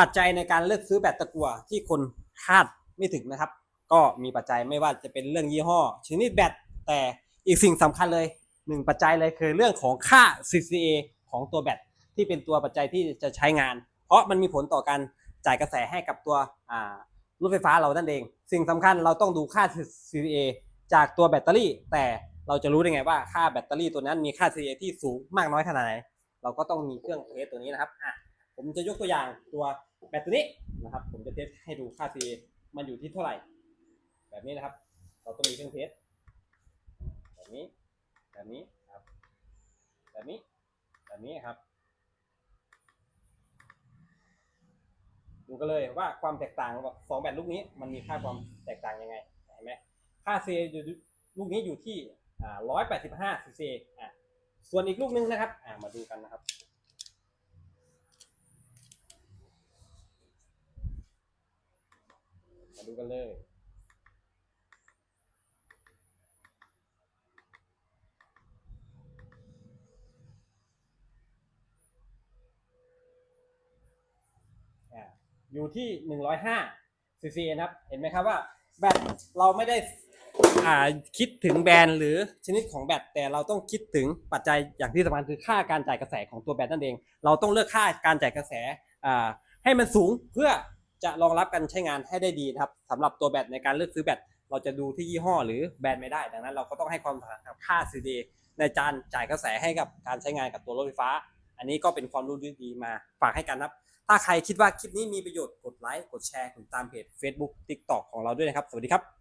ปัจจัยในการเลือกซื้อแบตตะกั่วที่คนคาดไม่ถึงนะครับ ก็มีปัจจัยไม่ว่าจะเป็นเรื่องยี่ห้อ ชนิดแบตแต่อีกสิ่งสำคัญเลยหนึ่งปัจจัยเลยคือเรื่องของค่า CCA ของตัวแบตที่เป็นตัวปัจจัยที่จะใช้งาน เพราะมันมีผลต่อการจ่ายกระแสให้กับตัวอ่ารถไฟฟ้าเรานั่นเอง สิ่งสำคัญเราต้องดูค่า CCA จากตัวแบตเตอรี่ แต่เราจะรู้ได้ไงว่าค่าแบตเตอรี่ตัวนั้นมีค่า CCA ที่สูงมากน้อยขนาดไหน เราก็ต้องมีเครื่องเทสตัวนี้นะครับอะผมจะยกตัวอย่างตัว แบตตัวนี้นะครับ ผมจะเทสให้ดูค่า CA มันอยู่ที่เท่าไหร่ แบบนี้นะครับ เราต้องมีเครื่องเทสแบบนี้ แบบนี้ครับ แบบนี้ แบบนี้ครับ ดูกันเลยว่าความแตกต่างระหว่างสองแบตลูกนี้มันมีค่าความแตกต่างยังไงเห็นไหมค่า C อยู่ลูกนี้อยู่ที่อ่าร้อยแปดสิบห้า cc อะส่วนอีกลูกนึงนะครับ อ่ามาดูกันนะครับ มาดูกันเลย อยู่ที่ 105 cc นะครับ เห็นไหมครับว่าแบตเราไม่ได้คิดถึงแบรนด์หรือชนิดของแบตแต่เราต้องคิดถึงปัจจัยอย่างที่สำคัญคือค่าการจ่ายกระแสของตัวแบตนั่นเอง เราต้องเลือกค่าการจ่ายกระแสให้มันสูงเพื่อ จะรองรับการใช้งานให้ได้ดีนะครับสำหรับตัวแบตในการเลือกซื้อแบตเราจะดูที่ยี่ห้อหรือแบรนด์ไม่ได้ดังนั้น เราก็ต้องให้ความสำคัญกับค่า CD ในจานจ่ายกระแสให้กับการใช้งานกับตัวรถไฟฟ้า อันนี้ก็เป็นความรู้ดีๆมาฝากให้กันครับ ถ้าใครคิดว่าคลิปนี้มีประโยชน์กดไลค์กดแชร์กดตามเพจ Facebook TikTok ของเราด้วยนะครับ สวัสดีครับ